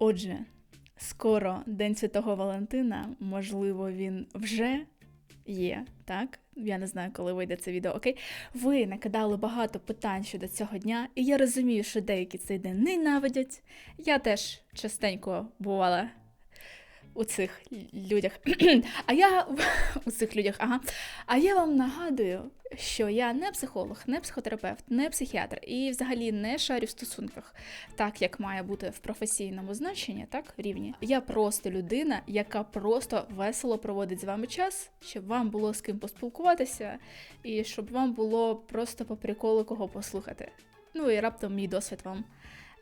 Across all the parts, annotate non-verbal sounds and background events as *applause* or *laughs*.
Отже, скоро День Святого Валентина, можливо, він вже є, так? Я не знаю, коли вийде це відео, окей? Ви накидали багато питань щодо цього дня, і я розумію, що деякі цей день ненавидять. Я теж частенько бувала у цих людях. *clears throat* а я *laughs* у цих людях, ага. А я вам нагадую, що я не психолог, не психотерапевт, не психіатр і взагалі не шарю в стосунках, так як має бути в професійному значенні, так рівні. Я просто людина, яка просто весело проводить з вами час, щоб вам було з ким поспілкуватися, і щоб вам було просто по приколу кого послухати. Ну і раптом мій досвід вам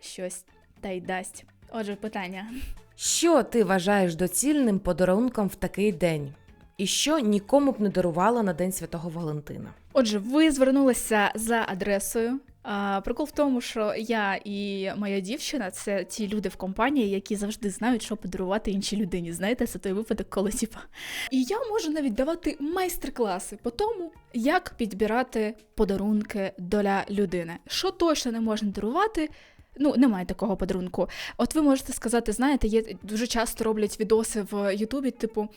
щось та й дасть. Отже, питання. Що ти вважаєш доцільним подарунком в такий день? І що нікому б не дарувала на День Святого Валентина? Отже, ви звернулися за адресою. А, прикол в тому, що я і моя дівчина це ті люди в компанії, які завжди знають, що подарувати іншій людині. Знаєте, це той випадок, коли типа. І я можу навіть давати майстер-класи по тому, як підбирати подарунки для людини. Що точно не можна дарувати. Ну, немає такого подарунку. От ви можете сказати, знаєте, є дуже часто роблять відоси в Ютубі, типу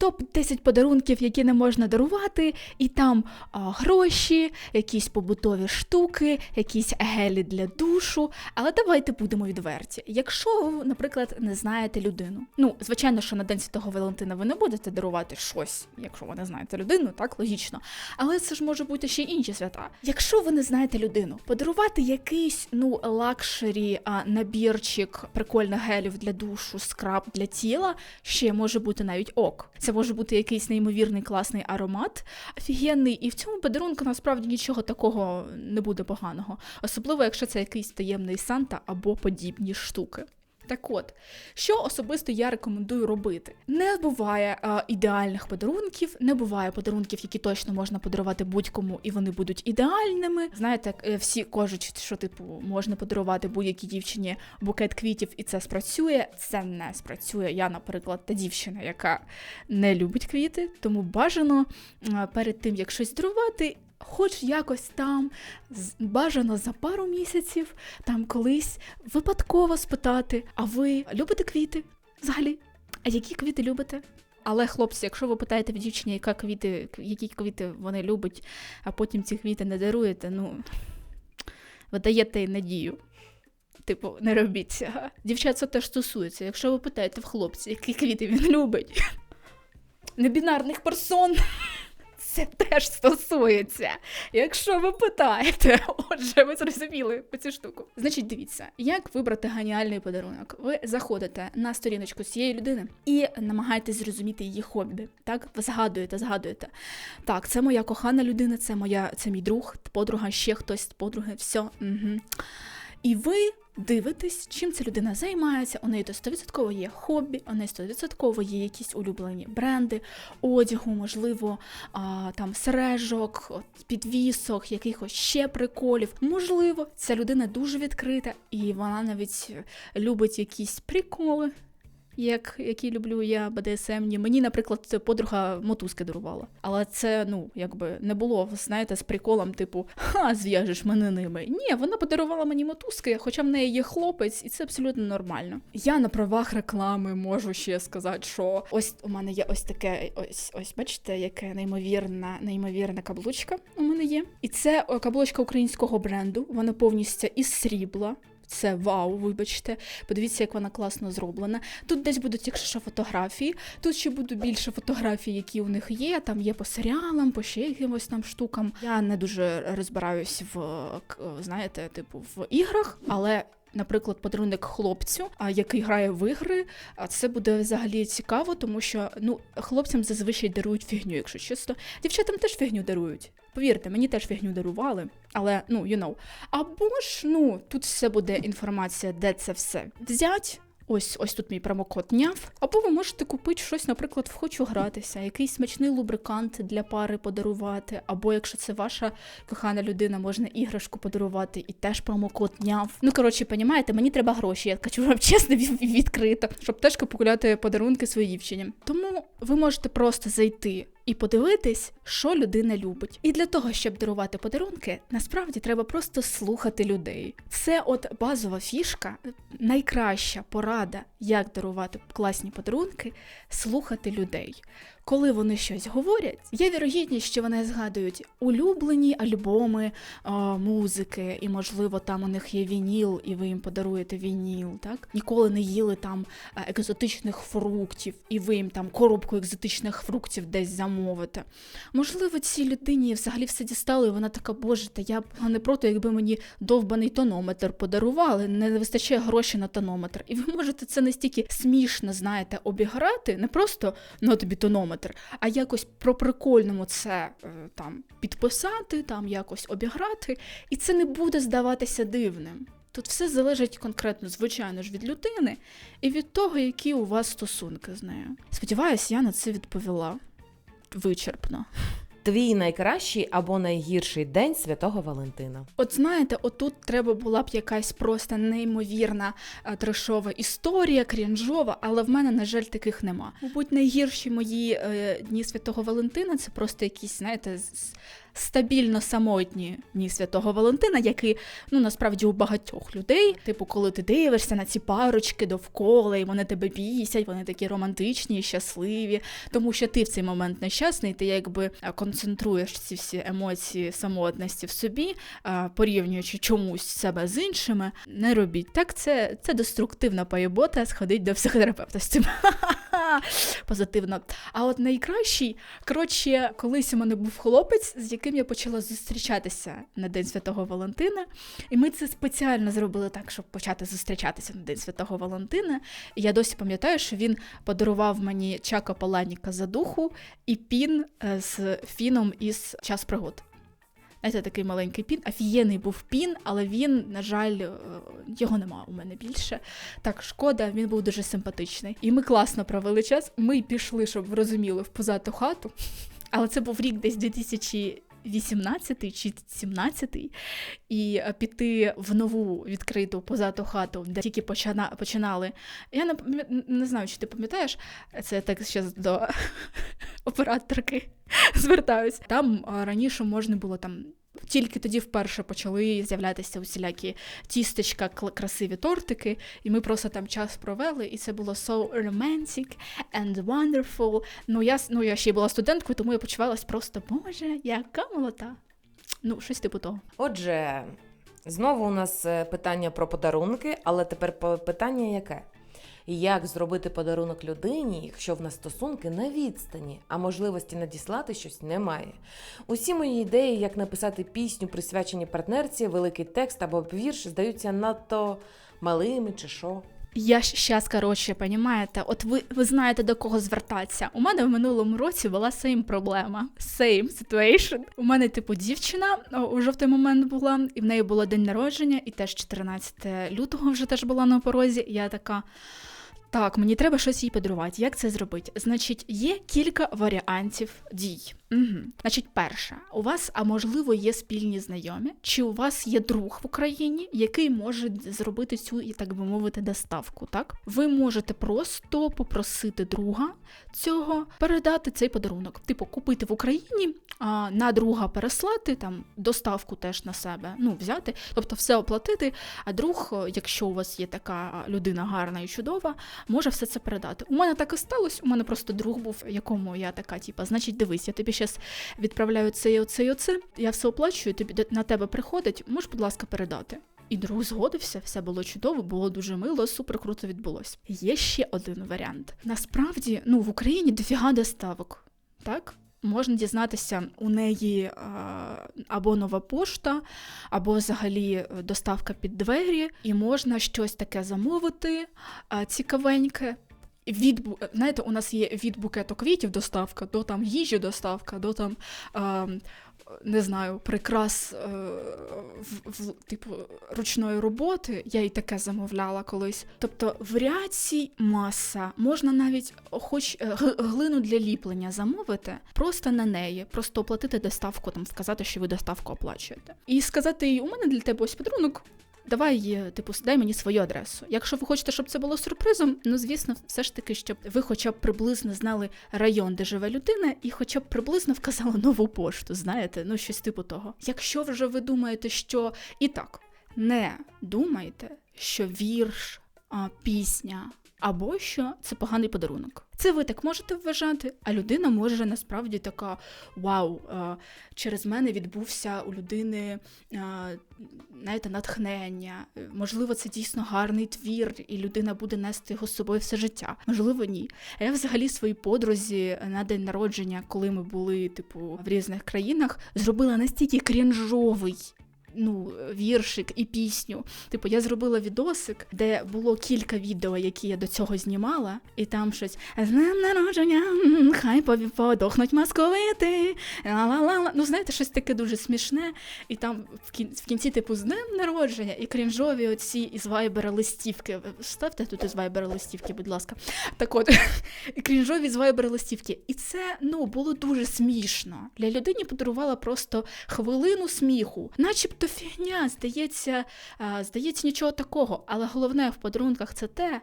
топ-10 подарунків, які не можна дарувати, і там а, гроші, якісь побутові штуки, якісь гелі для душу. Але давайте будемо відверті. Якщо ви, наприклад, не знаєте людину, ну звичайно, що на День Святого Валентина ви не будете дарувати щось, якщо ви не знаєте людину, так логічно. Але це ж може бути ще інші свята. Якщо ви не знаєте людину, подарувати якийсь ну лакшері набірчик прикольних гелів для душу, скраб для тіла, ще може бути навіть ок. Це може бути якийсь неймовірний класний аромат, офігенний, і в цьому подарунку насправді нічого такого не буде поганого, особливо якщо це якийсь таємний Санта або подібні штуки. Так от, що особисто я рекомендую робити? Не буває а, ідеальних подарунків, не буває подарунків, які точно можна подарувати будь-кому, і вони будуть ідеальними. Знаєте, е, всі кажуть, що типу можна подарувати будь-якій дівчині букет квітів, і це спрацює. Це не спрацює. Я, наприклад, та дівчина, яка не любить квіти, тому бажано а, перед тим, як щось дарувати. Хоч якось там бажано за пару місяців, там колись випадково спитати: а ви любите квіти? Взагалі? А які квіти любите? Але, хлопці, якщо ви питаєте в дівчині, яка квіти, які квіти вони любить, а потім ці квіти не даруєте, ну ви даєте надію. Типу, не робіть цього. Дівчат це теж стосується. Якщо ви питаєте в хлопця, які квіти він любить, *laughs* небінарних персон. Це теж стосується. Якщо ви питаєте, *laughs* отже, ви зрозуміли цю штуку. Значить, дивіться, як вибрати геніальний подарунок. Ви заходите на сторіночку цієї людини і намагаєтесь зрозуміти її хобі. Так, ви згадуєте, згадуєте. Так, це моя кохана людина, це моя, це мій друг, подруга, ще хтось, подруги, все. Угу. І ви дивитесь, чим ця людина займається. У неї то 100% є хобі, у неї 100% є якісь улюблені бренди, одягу, можливо, а, там сережок, підвісок, якихось ще приколів. Можливо, ця людина дуже відкрита, і вона навіть любить якісь приколи. Як які люблю я БДСМні. Мені, наприклад, подруга мотузки дарувала. Але це, ну, якби не було, знаєте, з приколом, типу, ха, зв'яжеш мене ними. Ні, вона подарувала мені мотузки, хоча в неї є хлопець, і це абсолютно нормально. Я на правах реклами можу ще сказати, що ось у мене є ось таке, ось, ось, бачите, яке неймовірна, неймовірна каблучка у мене є. І це о, каблучка українського бренду. Вона повністю із срібла. Це вау, вибачте. Подивіться, як вона класно зроблена. Тут десь будуть, якщо що, фотографії. Тут ще будуть більше фотографій, які у них є. Там є по серіалам, по ще якимось там штукам. Я не дуже розбираюсь в знаєте, типу в іграх, але. Наприклад, подарунок хлопцю, а який грає в ігри, це буде взагалі цікаво, тому що ну хлопцям зазвичай дарують фігню, якщо чесно. Дівчатам теж фігню дарують. Повірте, мені теж фігню дарували, але ну you know. Або ж ну тут все буде інформація, де це все взять. Ось ось тут мій промокод няв. Або ви можете купити щось, наприклад, в хочу гратися, якийсь смачний лубрикант для пари подарувати. Або якщо це ваша кохана людина, можна іграшку подарувати і теж промокод няв. Ну коротше, понімаєте, мені треба гроші. Я кажу вам чесно відкрито, щоб теж купувати подарунки своїй дівчині. Тому ви можете просто зайти і подивитись, що людина любить. І для того, щоб дарувати подарунки, насправді треба просто слухати людей. Це от базова фішка, найкраща порада, як дарувати класні подарунки, слухати людей. Коли вони щось говорять, є вірогідність, що вони згадують улюблені альбоми а, музики, і, можливо, там у них є вініл, і ви їм подаруєте вініл. Так ніколи не їли там екзотичних фруктів, і ви їм там коробку екзотичних фруктів десь замовите. Можливо, цій людині взагалі все дістало, і вона така, боже, та я б не проти, якби мені довбаний тонометр подарували, не вистачає грошей на тонометр. І ви можете це настільки смішно, знаєте, обіграти, не просто ну тобі тонометр, а якось про прикольному це е, там підписати, там якось обіграти, і це не буде здаватися дивним. Тут все залежить конкретно, звичайно ж, від людини і від того, які у вас стосунки з нею. Сподіваюсь, я на це відповіла вичерпно. Твій найкращий або найгірший день Святого Валентина. От знаєте, отут треба була б якась просто неймовірна е, трешова історія, крінжова, але в мене, на жаль, таких нема. Мабуть, найгірші мої е, дні Святого Валентина це просто якісь, знаєте, з- стабільно самотні дні Святого Валентина, які ну насправді у багатьох людей. Типу, коли ти дивишся на ці парочки довкола, і вони тебе бісять, вони такі романтичні щасливі, тому що ти в цей момент нещасний, ти якби е, концентруєш ці всі емоції самотності в собі, е, порівнюючи чомусь себе з іншими. Не робіть так. Це, це деструктивна поєбота, сходить до психотерапевта з цим. *laughs* Позитивно. А от найкращий, коротше, колись у мене був хлопець, з яким я почала зустрічатися на День Святого Валентина. І ми це спеціально зробили так, щоб почати зустрічатися на День Святого Валентина. І я досі пам'ятаю, що він подарував мені Чака Паланіка за духу і пін е, з фіном із час пригод. Знаєте, такий маленький пін. Офігенний був пін, але він, на жаль, е, його нема у мене більше. Так, шкода, він був дуже симпатичний. І ми класно провели час. Ми пішли, щоб розуміли, в позату хату. Але це був рік десь 2018 чи 17 і е, піти в нову відкриту позату хату, де тільки почина, починали. Я не, не знаю, чи ти пам'ятаєш, це так ще до *laughs* операторки звертаюсь. Там раніше можна було там. Тільки тоді вперше почали з'являтися усілякі тістечка, красиві тортики, і ми просто там час провели, і це було so romantic and wonderful. Ну я, ну, я ще й була студенткою, тому я почувалась просто, боже, яка молода. Ну, щось типу того. Отже, знову у нас е, питання про подарунки, але тепер питання яке? Як зробити подарунок людині, якщо в нас стосунки на відстані, а можливості надіслати щось немає? Усі мої ідеї, як написати пісню, присвячені партнерці, великий текст або вірш, здаються надто малими чи що. Я щас, коротше, понімаєте, от ви, ви знаєте до кого звертатися. У мене в минулому році була same проблема. Same situation. У мене, типу, дівчина о, уже в той момент була, і в неї було день народження, і теж 14 лютого вже теж була на порозі. І я така. Так, мені треба щось їй подарувати. Як це зробити? Значить, є кілька варіантів дій. Угу. Значить, перше, у вас, а можливо, є спільні знайомі, чи у вас є друг в Україні, який може зробити цю, і так би мовити, доставку. Так, ви можете просто попросити друга цього передати цей подарунок. Типу, купити в Україні, а на друга переслати, там доставку теж на себе, ну взяти, тобто все оплатити. А друг, якщо у вас є така людина гарна і чудова, може все це передати. У мене так і сталося. У мене просто друг був, якому я така, типа, значить, дивись, я тобі зараз відправляю це і оце і оце. Я все оплачую, тобі на тебе приходить. Можеш, будь ласка, передати. І друг згодився, все було чудово, було дуже мило, супер круто відбулось. Є ще один варіант. Насправді, ну в Україні дофіга доставок, так? Можна дізнатися у неї або нова пошта, або взагалі е, доставка під двері, і можна щось таке замовити цікавеньке. Від, знаєте, у нас є від букету квітів доставка, до там їжі доставка, до там а, не знаю, прикрас е, в, в, типу ручної роботи. Я і таке замовляла колись. Тобто варіацій маса. Можна навіть хоч е, глину для ліплення замовити, просто на неї, просто оплатити доставку, там сказати, що ви доставку оплачуєте. І сказати їй, у мене для тебе ось подарунок. Давай, е, типу, дай мені свою адресу. Якщо ви хочете, щоб це було сюрпризом, ну звісно, все ж таки, щоб ви хоча б приблизно знали район, де живе людина, і хоча б приблизно вказали нову пошту, знаєте, ну щось типу того. Якщо вже ви думаєте, що і так, не думайте, що вірш, а, пісня. Або що це поганий подарунок. Це ви так можете вважати, а людина може насправді така: вау, через мене відбувся у людини знаєте, натхнення. Можливо, це дійсно гарний твір, і людина буде нести його з собою все життя. Можливо, ні. А я взагалі своїй подрузі на день народження, коли ми були, типу, в різних країнах, зробила настільки крінжовий. Ну, віршик і пісню. Типу, я зробила відосик, де було кілька відео, які я до цього знімала, і там щось з днем народження, хай подохнуть московити. ла-ла-ла-ла». Ну, знаєте, щось таке дуже смішне. І там в кінці, типу, з днем народження, і крінжові оці із вайбера листівки. Ставте тут із вайбера листівки, будь ласка. Так от, *laughs* крінжові з вайбера листівки. І це ну, було дуже смішно. Для людині подарувала просто хвилину сміху. Начебто фігня, здається, здається, нічого такого. Але головне в подарунках це те,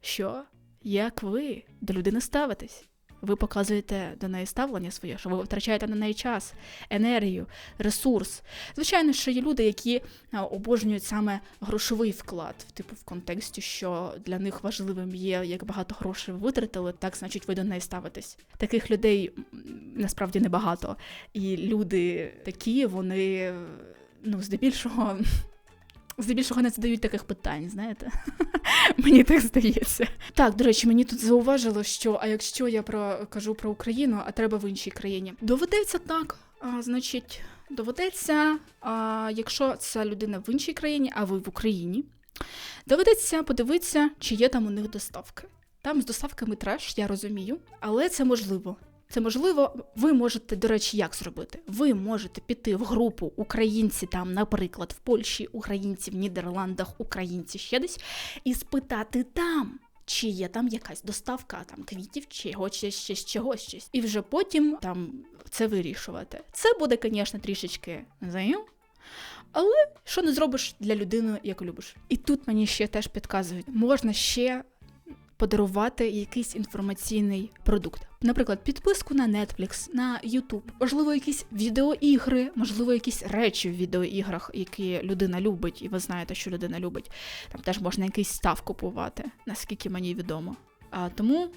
що як ви до людини ставитесь. Ви показуєте до неї ставлення своє, що ви витрачаєте на неї час, енергію, ресурс. Звичайно, що є люди, які обожнюють саме грошовий вклад, типу в контексті, що для них важливим є, як багато грошей ви витратили, так значить ви до неї ставитесь. Таких людей насправді небагато. І люди такі, вони ну, здебільшого. Здебільшого не задають таких питань, знаєте? *laughs* мені так здається. Так, до речі, мені тут зауважило, що а якщо я про кажу про Україну, а треба в іншій країні. Доведеться так. А, значить, доведеться, а, якщо ця людина в іншій країні, а ви в Україні, доведеться подивитися, чи є там у них доставки. Там з доставками треш, я розумію, але це можливо. Це можливо, ви можете, до речі, як зробити? Ви можете піти в групу українці там, наприклад, в Польщі, українці в Нідерландах, українці ще десь, і спитати там. Чи є там якась доставка там квітів, чи ще з чогось щось. І вже потім там це вирішувати. Це буде, звісно, трішечки заю, але що не зробиш для людини, яку любиш. І тут мені ще теж підказують, можна ще подарувати якийсь інформаційний продукт. Наприклад, підписку на Netflix, на YouTube, можливо, якісь відеоігри, можливо, якісь речі в відеоіграх, які людина любить, і ви знаєте, що людина любить. Там теж можна якийсь став купувати, наскільки мені відомо. А тому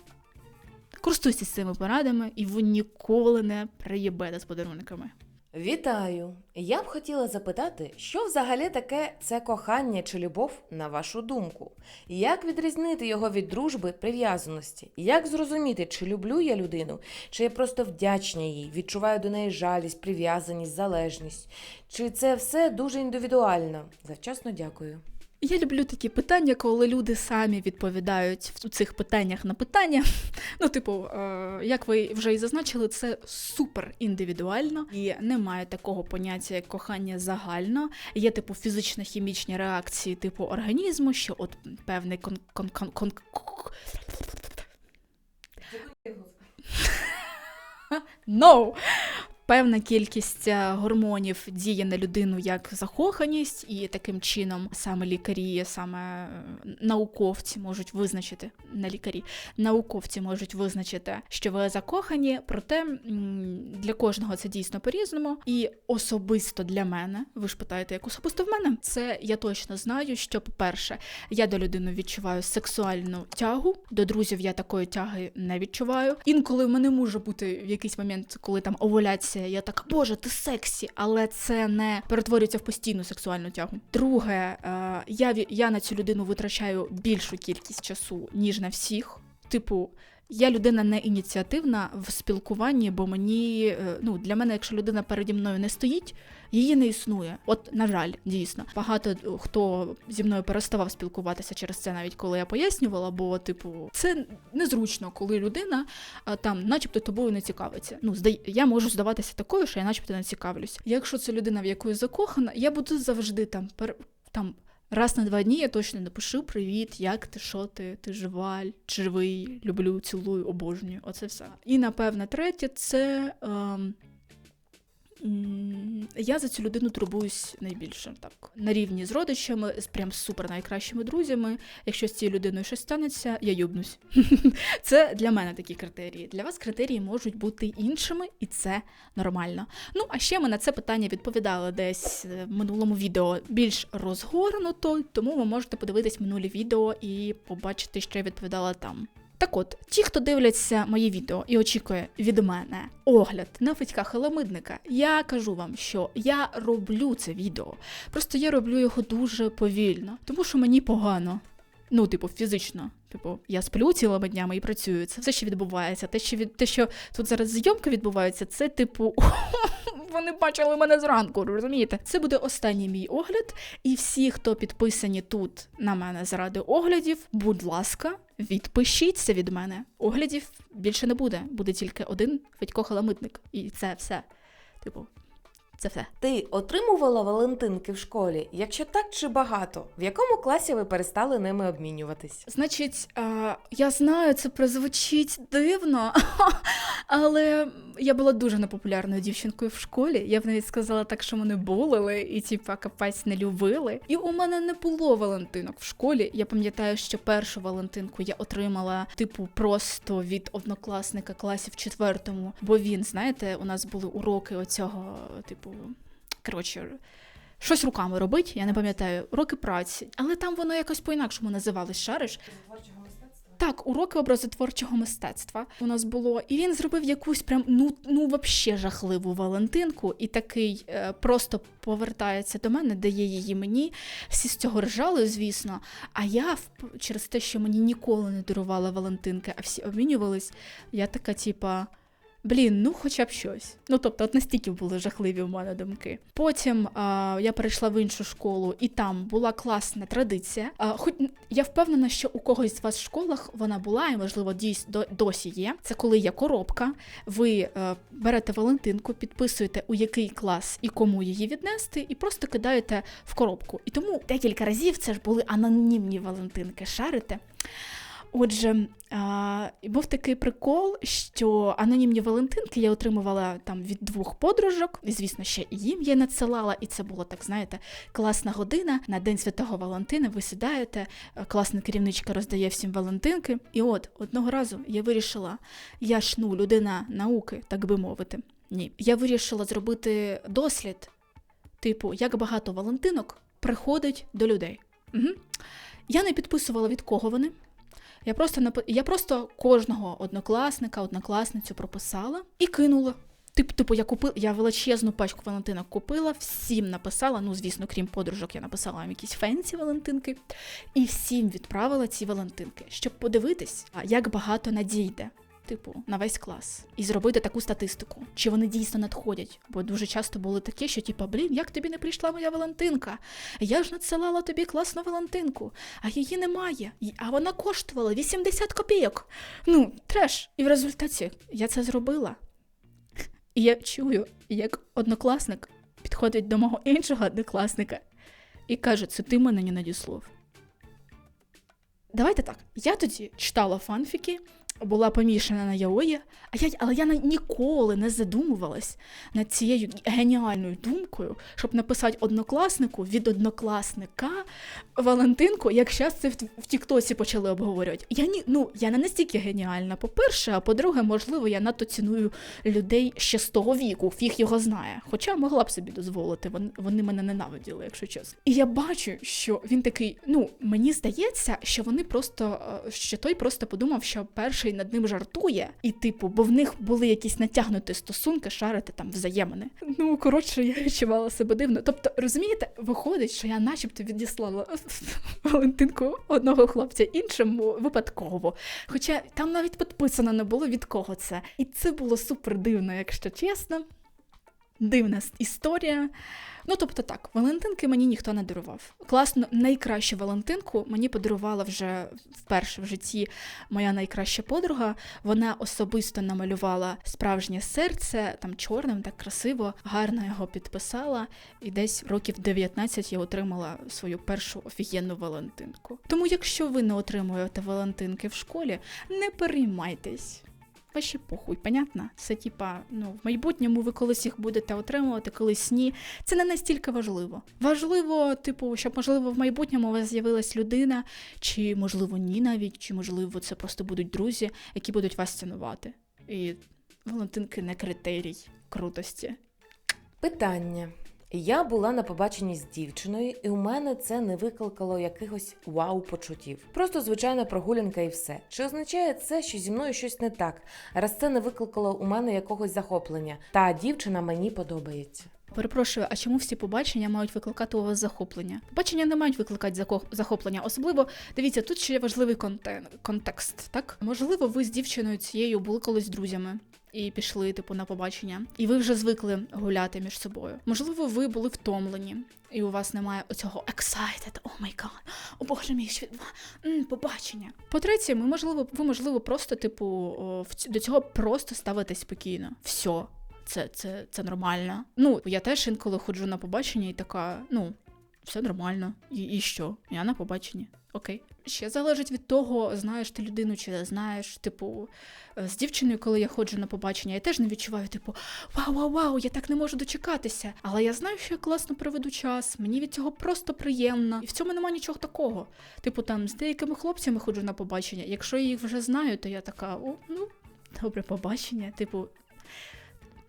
користуйтесь цими порадами, і ви ніколи не приїбете з подарунками. Вітаю! Я б хотіла запитати, що взагалі таке це кохання чи любов, на вашу думку? Як відрізнити його від дружби, прив'язаності? Як зрозуміти, чи люблю я людину, чи я просто вдячна їй, відчуваю до неї жалість, прив'язаність, залежність? Чи це все дуже індивідуально? Завчасно дякую. Я люблю такі питання, коли люди самі відповідають в цих питаннях на питання. *laughs* Ну, типу, е, як ви вже і зазначили, це супер індивідуально і немає такого поняття, як кохання загально. Є типу фізично-хімічні реакції типу організму, що от певний кон кон кон кон *laughs* No! Певна кількість е, гормонів діє на людину як закоханість, і таким чином саме лікарі, саме е, науковці можуть визначити, не лікарі, науковці можуть визначити, що ви закохані, проте для кожного це дійсно по-різному. І особисто для мене, ви ж питаєте, як особисто в мене, це я точно знаю, що, по-перше, я до людини відчуваю сексуальну тягу, до друзів я такої тяги не відчуваю. Інколи в мене може бути в якийсь момент, коли там овуляція, я така, боже, ти сексі, але це не перетворюється в постійну сексуальну тягу. Друге, е, я, я на цю людину витрачаю більшу кількість часу, ніж на всіх. Типу, я людина не ініціативна в спілкуванні, бо мені е, ну для мене, якщо людина переді мною не стоїть, її не існує. От, на жаль, дійсно, багато е, хто зі мною переставав спілкуватися через це, навіть коли я пояснювала, бо, типу, це незручно, коли людина там, начебто, тобою не цікавиться. Ну, я можу здаватися такою, що я начебто не цікавлюсь. Якщо це людина, в яку я закохана, я буду завжди там пер... там. Раз на два дні я точно напишу привіт, як ти, що ти, ти жива, живий, люблю, цілую, обожнюю. Оце все. І напевне, третє це ем, Я за цю людину турбуюсь найбільше так на рівні з родичами, з прям супер найкращими друзями. Якщо з цією людиною щось станеться, я юбнусь. *laughs* Це для мене такі критерії. Для вас критерії можуть бути іншими, і це нормально. Ну а ще ми на це питання відповідали десь е, в минулому відео більш розгорнуто, тому ви можете подивитись минулі відео і побачити, що я відповідала там. Так от, ті, хто дивляться мої відео і очікує від мене огляд на Федька Халамидника, я кажу вам, що я роблю це відео. Просто я роблю його дуже повільно, тому що мені погано. Ну, типу, фізично. Типу, я сплю цілими днями і працюю. Це все, що відбувається. Те, що від те, що тут зараз зйомки відбуваються, це типу. *laughs* Вони бачили мене зранку, розумієте? Це буде останній мій огляд. І всі, хто підписані тут на мене заради оглядів, будь ласка, відпишіться від мене. Оглядів більше не буде. Буде тільки один Федько Халамитник. І це все. Типу, це все. Ти отримувала Валентинки в школі? Якщо так, чи багато? В якому класі ви перестали ними обмінюватись? Значить, а, я знаю, це прозвучить дивно, *laughs* але я була дуже непопулярною дівчинкою в школі. Я б навіть сказала так, що мене булили і типа капець не любили. І у мене не було Валентинок в школі. Я пам'ятаю, що першу Валентинку я отримала, типу, просто від однокласника класів четвертому. Бо він, знаєте, у нас були уроки оцього, типу, коротше. Щось руками робить, я не пам'ятаю, уроки праці, але там воно якось по-інакшому називалось, шариш. Так, уроки образотворчого мистецтва у нас було, і він зробив якусь прям ну ну вообще жахливу Валентинку, і такий е, просто повертається до мене, дає її мені. Всі з цього ржали, звісно. А я через те, що мені ніколи не дарувала Валентинки, а всі обмінювались, я така, типа. Блін, ну хоча б щось. Ну тобто, от настільки були жахливі у мене думки. Потім а, я перейшла в іншу школу, і там була класна традиція. А, хоч я впевнена, що у когось з вас в школах вона була, і можливо дійсно досі є. Це коли є коробка, ви е, берете Валентинку, підписуєте у який клас і кому її віднести, і просто кидаєте в коробку. І тому декілька разів це ж були анонімні Валентинки. Шарите. Отже, а, був такий прикол, що анонімні Валентинки я отримувала там від двох подружок, і звісно, ще і їм я надсилала, і це було так, знаєте, класна година. На День Святого Валентина ви сідаєте, е, класна керівничка роздає всім Валентинки. І от одного разу я вирішила, я ж ну, людина науки, так би мовити. Ні, я вирішила зробити дослід, типу, як багато Валентинок приходить до людей. Угу. Я не підписувала від кого вони. Я просто нап... я просто кожного однокласника, однокласницю прописала і кинула. Тип, типу, я купила, я величезну пачку Валентинок купила, всім написала. Ну, звісно, крім подружок, я написала їм якісь фенсі Валентинки, і всім відправила ці Валентинки, щоб подивитись, як багато надійде. Типу, на весь клас, і зробити таку статистику, чи вони дійсно надходять. Бо дуже часто було таке, що типу, блін, як тобі не прийшла моя Валентинка? Я ж надсилала тобі класну Валентинку, а її немає. А вона коштувала 80 копійок. Ну, треш. І в результаті я це зробила. І я чую, як однокласник підходить до мого іншого однокласника і каже: це ти мене не надіслав. Давайте так. Я тоді читала фанфіки, була помішана на Яої, а я, але я ніколи не задумувалась над цією геніальною думкою, щоб написати однокласнику від однокласника Валентинку, як зараз це в, Тіктосі почали обговорювати. Я ні, ну я не настільки геніальна, по-перше, а по-друге, можливо, я надто ціную людей ще з того віку, фіг його знає. Хоча могла б собі дозволити, вони, вони мене ненавиділи, якщо чесно. І я бачу, що він такий, ну мені здається, що вони просто е, що той просто подумав, що перший над ним жартує, і типу, бо в них були якісь натягнуті стосунки, шарити там взаємини. Ну коротше, я відчувала себе дивно. Тобто, розумієте, виходить, що я начебто відіслала Валентинку одного хлопця іншому випадково. Хоча там навіть підписано не було від кого це. І це було супер дивно, якщо чесно. Дивна історія. Ну, тобто так, Валентинки мені ніхто не дарував. Класно, найкращу Валентинку мені подарувала вже вперше в житті моя найкраща подруга. Вона особисто намалювала справжнє серце, там чорним, так красиво, гарно його підписала. І десь років 19 я отримала свою першу офігенну Валентинку. Тому, якщо ви не отримуєте Валентинки в школі, не переймайтесь. Ваші похуй, понятно? Це типа, ну, в майбутньому ви колись їх будете отримувати, колись ні. Це не настільки важливо. Важливо, типу, щоб, можливо, в майбутньому у вас з'явилась людина, чи, можливо, ні навіть, чи, можливо, це просто будуть друзі, які будуть вас цінувати. І Валентинки не критерій крутості. Питання. Я була на побаченні з дівчиною, і у мене це не викликало якихось вау почуттів. Просто звичайна прогулянка і все. Чи означає це, що зі мною щось не так, раз це не викликало у мене якогось захоплення? Та дівчина мені подобається. Перепрошую, а чому всі побачення мають викликати у вас захоплення? Побачення не мають викликати захоплення. Особливо дивіться, тут ще є важливий контен- контекст. Так можливо, ви з дівчиною цією були колись друзями. І пішли, типу, на побачення, і ви вже звикли гуляти між собою. Можливо, ви були втомлені, і у вас немає оцього excited, о май гад, о боже мій що побачення. По-третє, ми можливо, ви можливо просто, типу, до цього просто ставитесь спокійно. Все, це, це, це нормально. Ну, я теж інколи ходжу на побачення і така, ну, все нормально. І, і що? Я на побаченні. Окей. Ще залежить від того, знаєш ти людину чи знаєш. Типу, е, з дівчиною, коли я ходжу на побачення, я теж не відчуваю, типу, вау, вау, вау, я так не можу дочекатися. Але я знаю, що я класно проведу час, мені від цього просто приємно. І в цьому немає нічого такого. Типу, там з деякими хлопцями ходжу на побачення. Якщо я їх вже знаю, то я така, о, ну, добре побачення. Типу,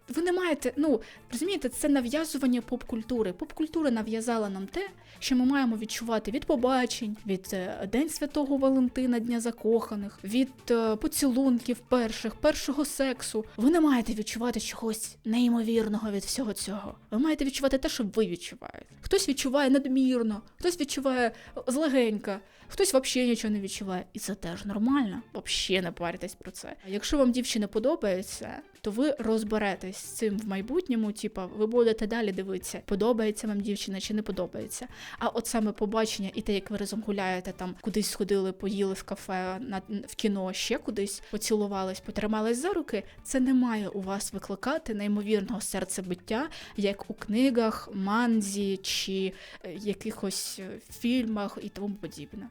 ви не маєте, ну розумієте, це нав'язування поп-культури. Поп-культура нав'язала нам те, що ми маємо відчувати від побачень, від е, День Святого Валентина, Дня закоханих, від е, поцілунків перших, першого сексу. Ви не маєте відчувати чогось неймовірного від всього цього. Ви маєте відчувати те, що ви відчуваєте. Хтось відчуває надмірно, хтось відчуває злегенька, хтось взагалі нічого не відчуває. І це теж нормально. Взагалі не паритесь про це. Якщо вам дівчина подобається, то ви розберетесь з цим в майбутньому. Типа, ви будете далі дивитися, подобається вам дівчина чи не подобається. А от саме побачення і те, як ви разом гуляєте, там кудись сходили, поїли в кафе, на в кіно, ще кудись поцілувались, потримались за руки. Це не має у вас викликати неймовірного серцебиття, як у книгах, манзі чи е, якихось е, фільмах і тому подібне.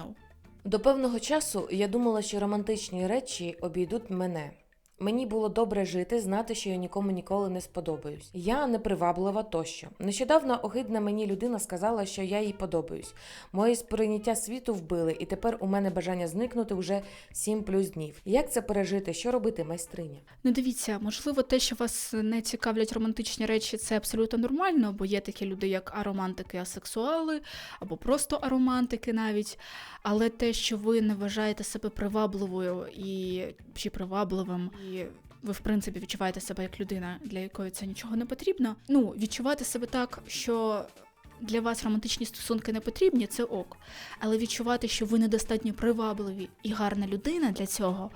No. До певного часу я думала, що романтичні речі обійдуть мене. Мені було добре жити, знати, що я нікому ніколи не сподобаюсь. Я неприваблива тощо. Нещодавно огидна мені людина сказала, що я їй подобаюсь. Моє сприйняття світу вбили, і тепер у мене бажання зникнути вже 7 плюс днів. Як це пережити? Що робити, майстриня? Ну, дивіться, можливо, те, що вас не цікавлять романтичні речі, це абсолютно нормально, бо є такі люди, як аромантики, асексуали, або просто аромантики навіть. Але те, що ви не вважаєте себе привабливою і чи привабливим, і ви, в принципі, відчуваєте себе як людина, для якої це нічого не потрібно. Ну, відчувати себе так, що. Для вас романтичні стосунки не потрібні, це ок. Але відчувати, що ви недостатньо привабливі і гарна людина для цього,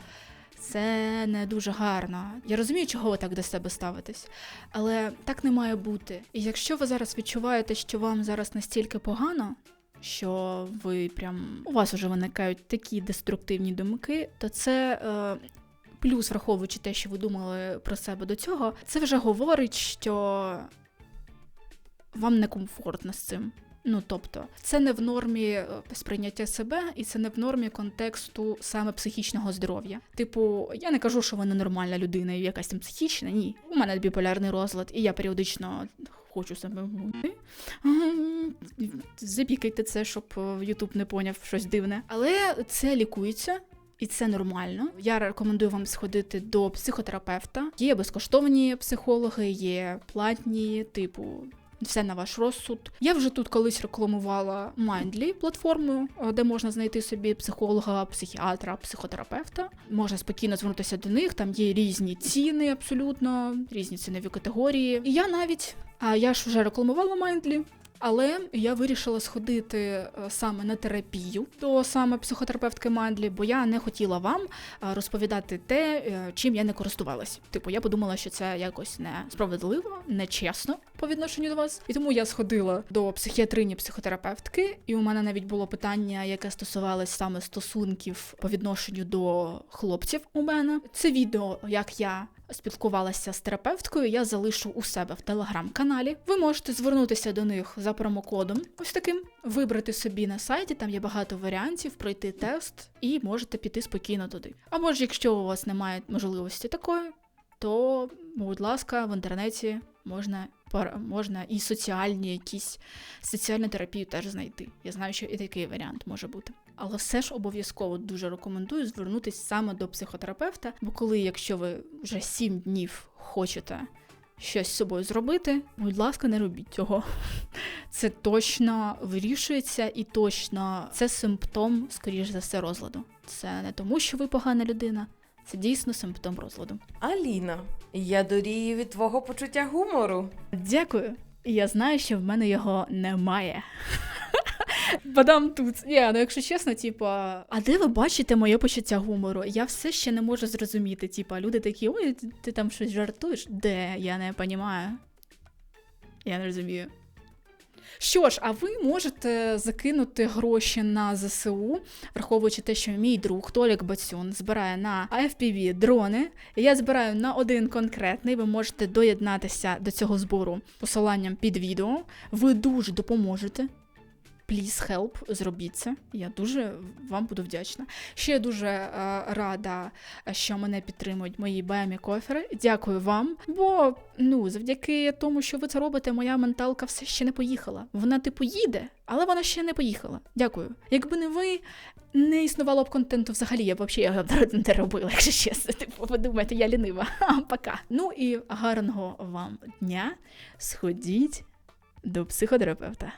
це не дуже гарно. Я розумію, чого ви так до себе ставитесь, але так не має бути. І якщо ви зараз відчуваєте, що вам зараз настільки погано, що ви прям у вас вже виникають такі деструктивні думки, то це. Е, Плюс, враховуючи те, що ви думали про себе до цього, це вже говорить, що вам некомфортно з цим. Ну тобто, це не в нормі е, сприйняття себе, і це не в нормі контексту саме психічного здоров'я. Типу, я не кажу, що ви ненормальна людина і якась там психічна. Ні, у мене біполярний розлад, і я періодично хочу себе вбити. Запікайте це, щоб е, Ютуб не поняв щось дивне. Але це лікується. І це нормально. Я рекомендую вам сходити до психотерапевта. Є безкоштовні психологи, є платні, типу. Все на ваш розсуд. Я вже тут колись рекламувала Mindly платформу, е, де можна знайти собі психолога, психіатра, психотерапевта. Можна спокійно звернутися до них. Там є різні ціни, абсолютно різні цінові категорії. І я навіть, а я ж вже рекламувала Mindly, але я вирішила сходити е, саме на терапію до саме психотерапевтки Мандлі, бо я не хотіла вам е, розповідати те, е, чим я не користувалась. Типу, я подумала, що це якось не справедливо, не чесно по відношенню до вас. І тому я сходила до психіатрині психотерапевтки, і у мене навіть було питання, яке стосувалось саме стосунків по відношенню до хлопців у мене. Це відео, як я спілкувалася з терапевткою, я залишу у себе в телеграм-каналі. Ви можете звернутися до них за промокодом, ось таким, вибрати собі на сайті, там є багато варіантів, пройти тест і можете піти спокійно туди. А може, якщо у вас немає можливості такої, то, будь ласка, в інтернеті можна можна і соціальні якісь соціальну терапію теж знайти. Я знаю, що і такий варіант може бути. Але все ж обов'язково дуже рекомендую звернутися саме до психотерапевта, бо коли, якщо ви вже сім днів хочете щось з собою зробити, будь ласка, не робіть цього. *laughs* Це точно вирішується і точно це симптом, скоріш за все, розладу. Це не тому, що ви погана людина, це дійсно симптом розладу. Аліна, я дорію від твого почуття гумору. Дякую. Я знаю, що в мене його немає. *laughs* Бадам тут. Ні, ну якщо чесно, типа, а де ви бачите моє почуття гумору? Я все ще не можу зрозуміти. Типа, люди такі, ой, ти, там щось жартуєш? Де? Я не розумію. Я не розумію. Що ж, а ви можете закинути гроші на ЗСУ, враховуючи те, що мій друг Толік Бацюн збирає на AFPV дрони. Я збираю на один конкретний. Ви можете доєднатися до цього збору посиланням під відео. Ви дуже допоможете. Please help, зробіть це. Я дуже вам буду вдячна. Ще дуже е, рада, що мене підтримують мої бемі кофери. Дякую вам. Бо ну, завдяки тому, що ви це робите, моя менталка все ще не поїхала. Вона типу їде, але вона ще не поїхала. Дякую. Якби не ви, не існувало б контенту взагалі, я б взагалі не робила, якщо чесно. *laughs* Типу, ви думаєте, я лінива. *laughs* Пока. Ну і гарного вам дня. Сходіть до психотерапевта.